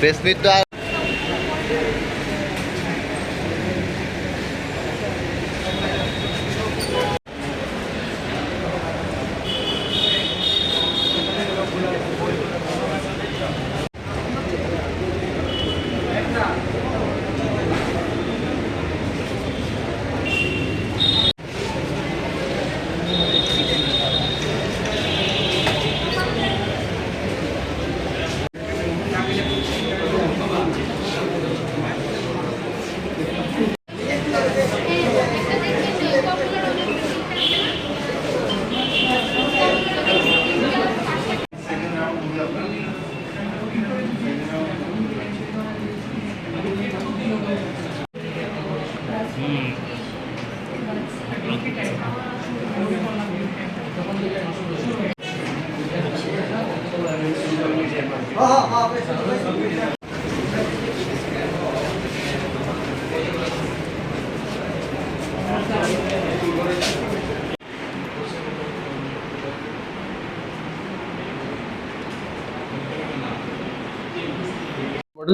Press meet আর model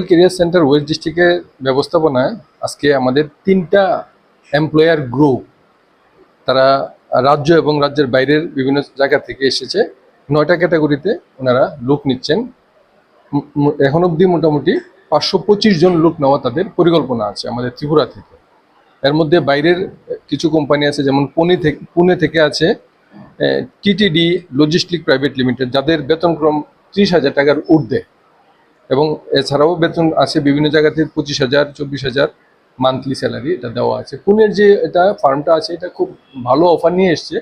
career centre west ডিস্ট্রিক্টের ব্যবস্থাপনায় আজকে আমাদের তিনটা এমপ্লয়ার গ্রুপ তারা রাজ্য এবং রাজ্যের বাইরের বিভিন্ন জায়গা থেকে এসেছে। নয়টা ক্যাটাগরিতে ওনারা লোক নিচ্ছেন। এখন অবধি মোটামুটি পাঁচশো পঁচিশ জন লোক নেওয়া তাদের পরিকল্পনা আছে আমাদের ত্রিপুরা থেকে। এর মধ্যে বাইরের কিছু কোম্পানি আছে যেমন পুনে থেকে পুনে থেকে আছে টিটিডি লজিস্টিক প্রাইভেট লিমিটেড যাদের বেতনক্রম ত্রিশ হাজার টাকার ঊর্ধ্বে। এবং এছাড়াও বেতন আছে বিভিন্ন জায়গাতে পঁচিশ হাজার, চব্বিশ হাজার মান্থলি স্যালারি এটা দেওয়া আছে। পুনের যে এটা ফার্মটা আছে এটা খুব ভালো অফার নিয়ে এসছে।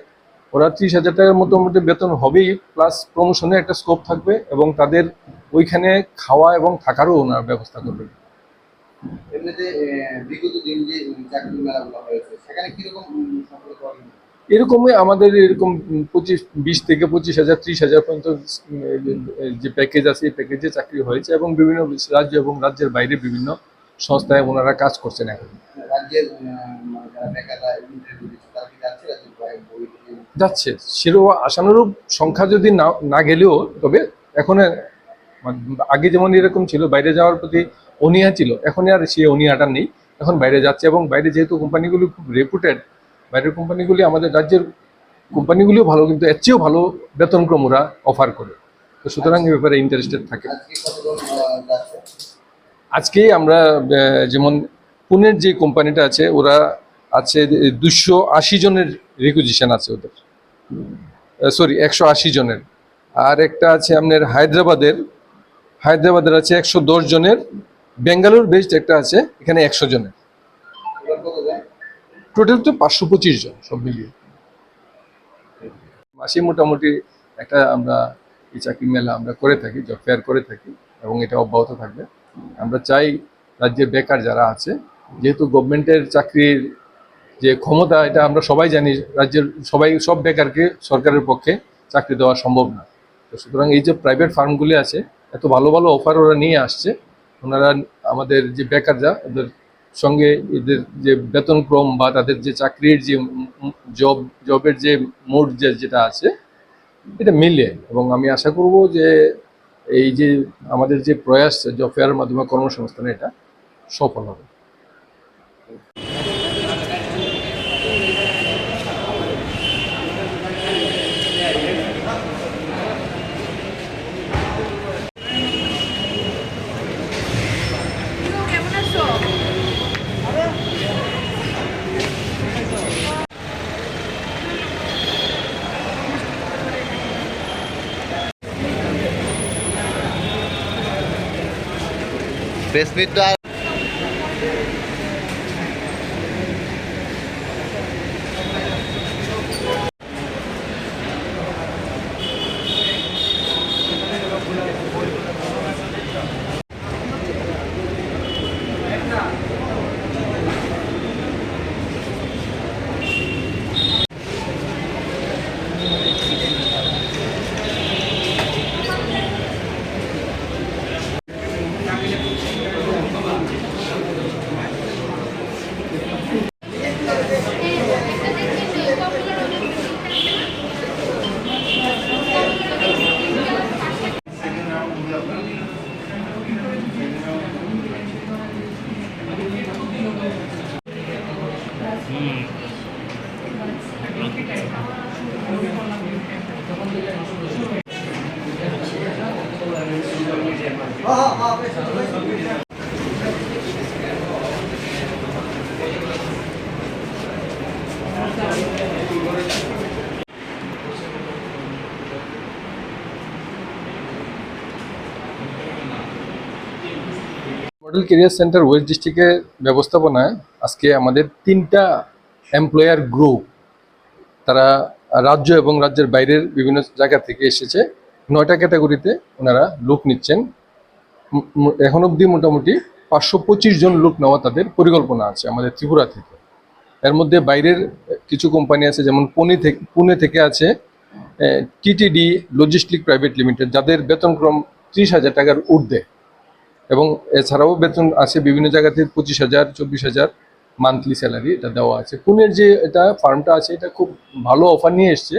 ওরা ত্রিশ হাজার টাকার মোটামুটি বেতন হবেই প্লাস প্রমোশনে একটা স্কোপ থাকবে এবং তাদের ওইখানে খাওয়া এবং থাকারও ওনার ব্যবস্থা করবে? এরকমই আমাদের এরকম পঁচিশ বিশ থেকে পঁচিশ হাজার ত্রিশ হাজার পর্যন্ত যে প্যাকেজ আছে এই প্যাকেজে চাকরি হয়েছে এবং বিভিন্ন রাজ্য এবং রাজ্যের বাইরে বিভিন্ন সংস্থায় ওনারা কাজ করছেন এখন রাজ্যের আহ, মানে যারা বেকাররা ইন্টারভিউ দিচ্ছে তারা কি যাচ্ছে রাজ্যের বাইরে বই দিয়ে? যাচ্ছে। সেরকম আশানুরূপ সংখ্যা যদি না না গেলেও তবে এখন আগে যেমন এরকম ছিল, বাইরে যাওয়ার প্রতি অনিয়া ছিল, এখন আর সেই অনীহাটা নেই। এখন বাইরে যাচ্ছে এবং বাইরে যেহেতু কোম্পানিগুলি খুব রেপুটেড বাইরের কোম্পানিগুলি আমাদের রাজ্যের কোম্পানিগুলিও ভালো, কিন্তু এর চেয়েও ভালো বেতনক্রম ওরা অফার করে। তো সুতরাং এই ব্যাপারে ইন্টারেস্টেড থাকে। আজকেই আমরা যেমন পুনের যে কোম্পানিটা আছে, ওরা আছে দুশো আশি জনের রিকুইজিশন আছে ওদের। সরি একশো আশি জনের। আর একটা আছে আপনার হায়দ্রাবাদের। হায়দ্রাবাদের আছে একশো দশ জনের। বেঙ্গালুর বেসড একটা আছে, এখানে একশো জনের। টোটাল তো পাঁচশো পঁচিশ জন সব মিলিয়ে। মাসে মোটামুটি একটা আমরা এই চাকরি মেলা আমরা করে থাকি জব ফেয়ার করে থাকি, এবং এটা অব্যাহত থাকবে। আমরা চাই রাজ্যের বেকার যারা আছে, যেহেতু গভর্নমেন্টের চাকরির যে ক্ষমতা, এটা আমরা সবাই জানি, রাজ্যের সবাই, সব বেকারকে সরকারের পক্ষে চাকরি দেওয়া সম্ভব না। তো সুতরাং এই যে প্রাইভেট ফার্মগুলি আছে, এত ভালো ভালো অফার ওরা নিয়ে আসছে, ওনারা আমাদের যে বেকাররা, ওদের সঙ্গে এদের যে বেতনক্রম বা তাদের যে চাকরির যে জব জবের যে মোড যে, যেটা আছে, এটা মিলে। এবং আমি আশা করব যে এই যে আমাদের যে প্রয়াস জব ফেয়ারের মাধ্যমে কর্মসংস্থানে, এটা সফল হবে। মিট তো আর মডেল কেরিয়ার সেন্টার ওয়েস্ট ডিস্ট্রিক্টের ব্যবস্থাপনায় আজকে আমাদের তিনটা এমপ্লয়ার গ্রুপ তারা রাজ্য এবং রাজ্যের বাইরের বিভিন্ন জায়গা থেকে এসেছে। নয়টা ক্যাটাগরিতে ওনারা লোক নিচ্ছেন। এখন অবধি মোটামুটি পাঁচশো পঁচিশ জন লোক নেওয়া তাদের পরিকল্পনা আছে আমাদের ত্রিপুরা থেকে। এর মধ্যে বাইরের কিছু কোম্পানি আছে যেমন পুনে থেকে পুনে থেকে আছে টিটিডি লজিস্টিক প্রাইভেট লিমিটেড, যাদের বেতনক্রম ত্রিশ হাজার টাকার ঊর্ধ্বে। এবং এছাড়াও বেতন আছে বিভিন্ন জায়গা থেকে পঁচিশ হাজার, চব্বিশ হাজার মান্থলি স্যালারি এটা দেওয়া আছে। পুনের যে এটা ফার্মটা আছে এটা খুব ভালো অফার নিয়ে এসছে।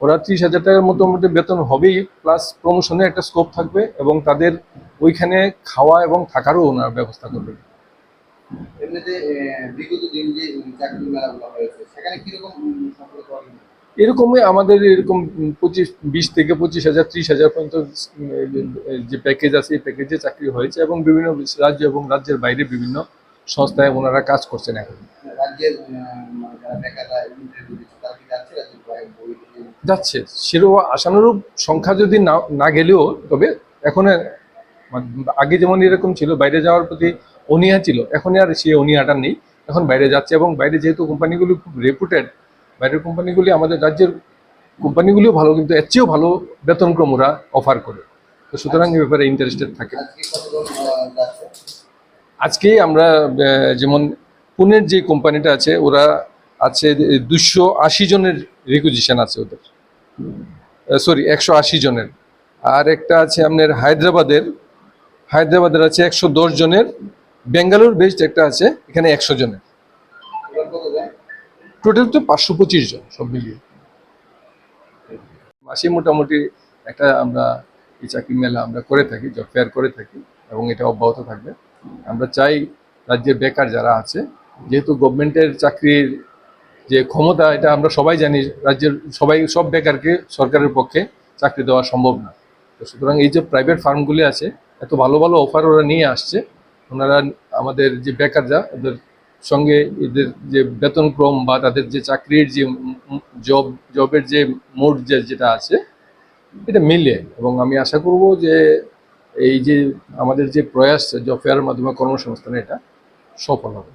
ওরা ত্রিশ হাজার টাকার মোটামুটি বেতন হবেই, প্লাস প্রমোশনে একটা স্কোপ থাকবে এবং তাদের ওইখানে খাওয়া এবং থাকারও ওনার ব্যবস্থা করবে এমনিতে আহ, বিগত দিন যে মেলাগুলো হয়েছে সেখানে কীরকম উম, সফলতা পাওয়া গেছে? এরকমই আমাদের এরকম পঁচিশ বিশ থেকে পঁচিশ হাজার ত্রিশ হাজার পর্যন্ত যে প্যাকেজ আছে এই প্যাকেজে চাকরি হয়েছে এবং বিভিন্ন রাজ্য এবং রাজ্যের বাইরে বিভিন্ন সংস্থায় ওনারা কাজ করছেন এখন। মানে কি যাচ্ছে সেরকম আশানুরূপ সংখ্যা যদি না না গেলেও তবে এখন মানে আগে যেমন এরকম ছিল, বাইরে যাওয়ার প্রতি অনিয়া ছিল, এখন আর সেই অনিয়াটা নেই। এখন বাইরে যাচ্ছে এবং বাইরে যেহেতু কোম্পানিগুলি খুব রেপুটেড বাইরের কোম্পানিগুলি আমাদের রাজ্যের কোম্পানিগুলিও ভালো, কিন্তু এর চেয়েও ভালো বেতনক্রম ওরা অফার করে। তো সুতরাং এ ব্যাপারে ইন্টারেস্টেড থাকে। আজকে আমরা যেমন পুনের যে কোম্পানিটা আছে, ওরা আছে দুশো আশি জনের রিকুইজিশন আছে ওদের। সরি একশো আশি জনের। আর একটা আছে আপনার হায়দ্রাবাদের হায়দ্রাবাদের আছে একশো দশ জনের, বেঙ্গালুর বেসড একটা আছে, এখানে একশো জনের। টোটাল তো পাঁচশো পঁচিশ জন সব মিলিয়ে। মাসে মোটামুটি একটা আমরা এই চাকরি মেলা আমরা করে থাকি জব ফেয়ার করে থাকি, এবং এটা অব্যাহত থাকবে। আমরা চাই রাজ্যের বেকার যারা আছে, যেহেতু গভর্নমেন্টের চাকরির যে ক্ষমতা, এটা আমরা সবাই জানি, রাজ্যের সবাই, সব বেকারকে সরকারের পক্ষে চাকরি দেওয়া সম্ভব না। তো সুতরাং এই যে প্রাইভেট ফার্মগুলি আছে এত ভালো ভালো অফার ওরা নিয়ে আসছে। ওনারা আমাদের যে বেকাররা ওদের সঙ্গে এদের যে বেতনক্রম বা তাদের যে চাকরির যে জব জবের যে মোড যে যেটা আছে, এটা মিলে। এবং আমি আশা করব যে এই যে আমাদের যে প্রয়াস জব ফেয়ারের মাধ্যমে কর্মসংস্থান, এটা সফল হবে।